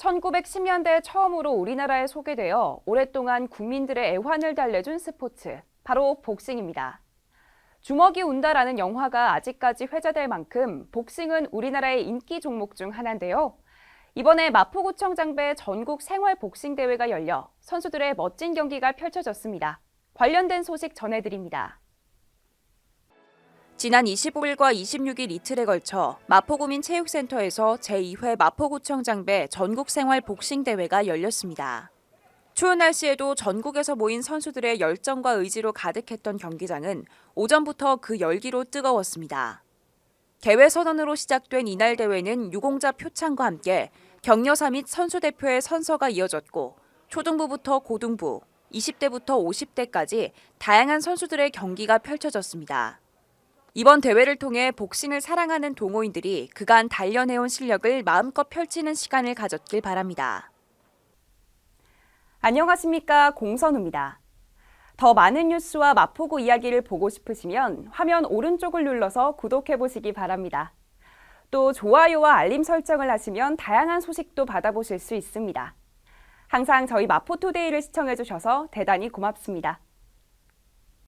1910년대 처음으로 우리나라에 소개되어 오랫동안 국민들의 애환을 달래준 스포츠, 바로 복싱입니다. 주먹이 운다라는 영화가 아직까지 회자될 만큼 복싱은 우리나라의 인기 종목 중 하나인데요. 이번에 마포구청 장배 전국 생활 복싱 대회가 열려 선수들의 멋진 경기가 펼쳐졌습니다. 관련된 소식 전해드립니다. 지난 25일과 26일 이틀에 걸쳐 마포구민 체육센터에서 제2회 마포구청 장배 전국 생활 복싱 대회가 열렸습니다. 추운 날씨에도 전국에서 모인 선수들의 열정과 의지로 가득했던 경기장은 오전부터 그 열기로 뜨거웠습니다. 대회 선언으로 시작된 이날 대회는 유공자 표창과 함께 격려사 및 선수 대표의 선서가 이어졌고 초등부부터 고등부, 20대부터 50대까지 다양한 선수들의 경기가 펼쳐졌습니다. 이번 대회를 통해 복싱을 사랑하는 동호인들이 그간 단련해온 실력을 마음껏 펼치는 시간을 가졌길 바랍니다. 안녕하십니까 공선우입니다. 더 많은 뉴스와 마포구 이야기를 보고 싶으시면 화면 오른쪽을 눌러서 구독해 보시기 바랍니다. 또 좋아요와 알림 설정을 하시면 다양한 소식도 받아보실 수 있습니다. 항상 저희 마포투데이를 시청해 주셔서 대단히 고맙습니다.